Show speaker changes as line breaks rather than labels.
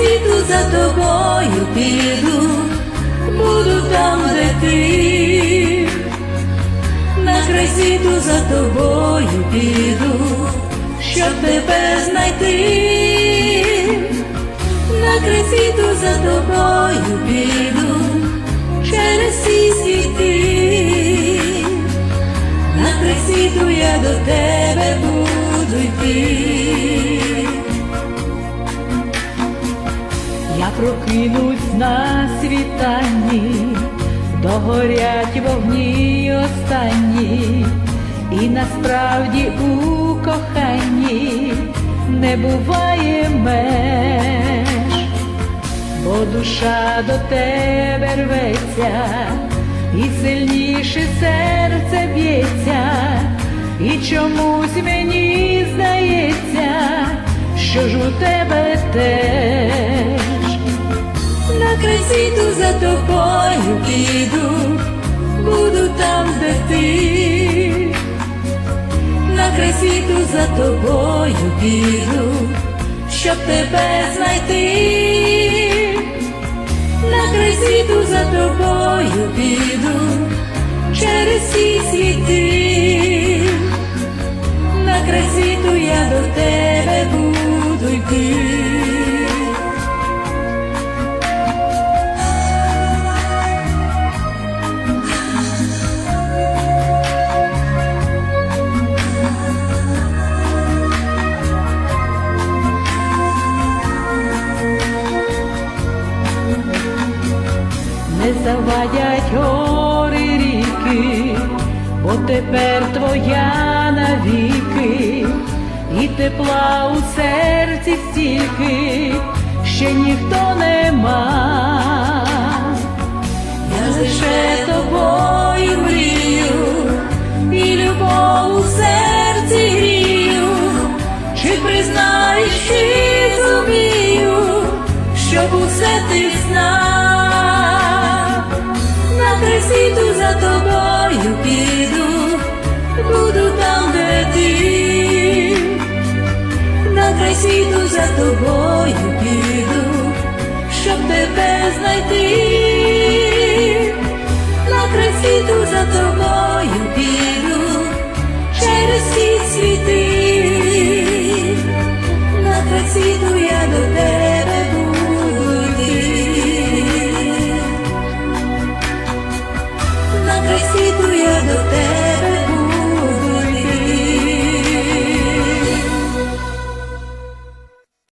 світу за тобою піду, буду там, де ти, на край світу за тобою піду, щоб тебе знайти, на край світу за тобою піду, через всі світи, на край світу я до тебе буду йти.
Я прокинусь на світанні, догорять вогні останні, і насправді у коханні не буває меж, бо душа до тебе рветься, і сильніше серце б'ється, і чомусь мені здається, що ж у тебе теж.
Світу за тобою піду, буду там, де ти, на край світу за тобою піду, щоб тебе знайти, на край світу за тобою
завадять гори ріки, бо тепер твоя навіки, і тепла у серці стільки, ще ніхто нема.
Я лише тобою мрію, і любов у серці грію, чи признаєш, чи зумію, щоб усе ти знав, на край світу за тобою піду, буду там, де ти, на край світу за тобою.